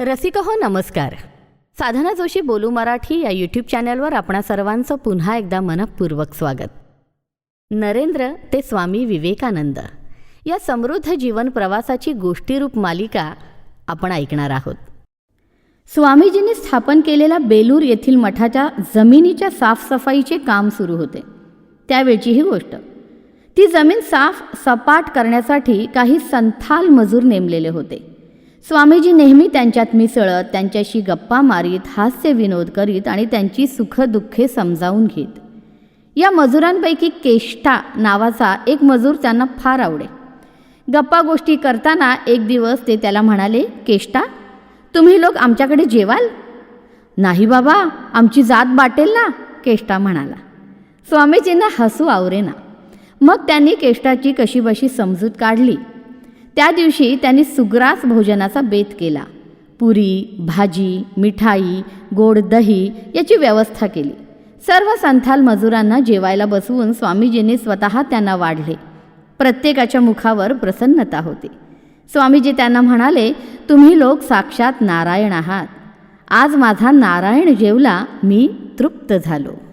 रसिक हो नमस्कार. साधना जोशी बोलू मराठी या यूट्यूब चॅनलवर आपणा सर्वांचं पुन्हा एकदा मनपूर्वक स्वागत. नरेंद्र ते स्वामी विवेकानंद. या समृद्ध जीवन प्रवासाची गोष्टीरूप मालिका आपण ऐकणार आहोत. स्वामीजींनी स्थापन केलेल्या बेलूर येथील मठाच्या जमिनीच्या साफसफाईचे काम सुरू होते. त्यावेळची ही गोष्ट. ती जमीन साफ सपाट करण्यासाठी काही संथाल मजूर नेमलेले होते. स्वामीजी नेहमी त्यांच्यात मिसळत त्यांच्याशी गप्पा मारीत हास्य विनोद करीत आणि त्यांची सुखदुःखे समजावून घेत. या मजुरांपैकी केष्टा नावाचा एक मजूर त्यांना फार आवडे. गप्पा गोष्टी करताना एक दिवस ते त्याला म्हणाले केष्टा तुम्ही लोक आमच्याकडे जेवाल? नाही बाबा आमची जात बाटेल ना केष्टा म्हणाला. स्वामीजींना हसू आवरेना. मग त्यांनी केष्टाची कशीबशी समजूत काढली. त्या दिवशी त्यांनी सुग्रास भोजनाचा बेत केला. पुरी भाजी मिठाई गोड दही याची व्यवस्था केली. सर्व संथाल मजुरांना जेवायला बसवून स्वामीजींनी स्वतः त्यांना वाढले. प्रत्येकाच्या मुखावर प्रसन्नता होती. स्वामीजी त्यांना म्हणाले तुम्ही लोक साक्षात नारायण आहात. आज माझा नारायण जेवला मी तृप्त झालो.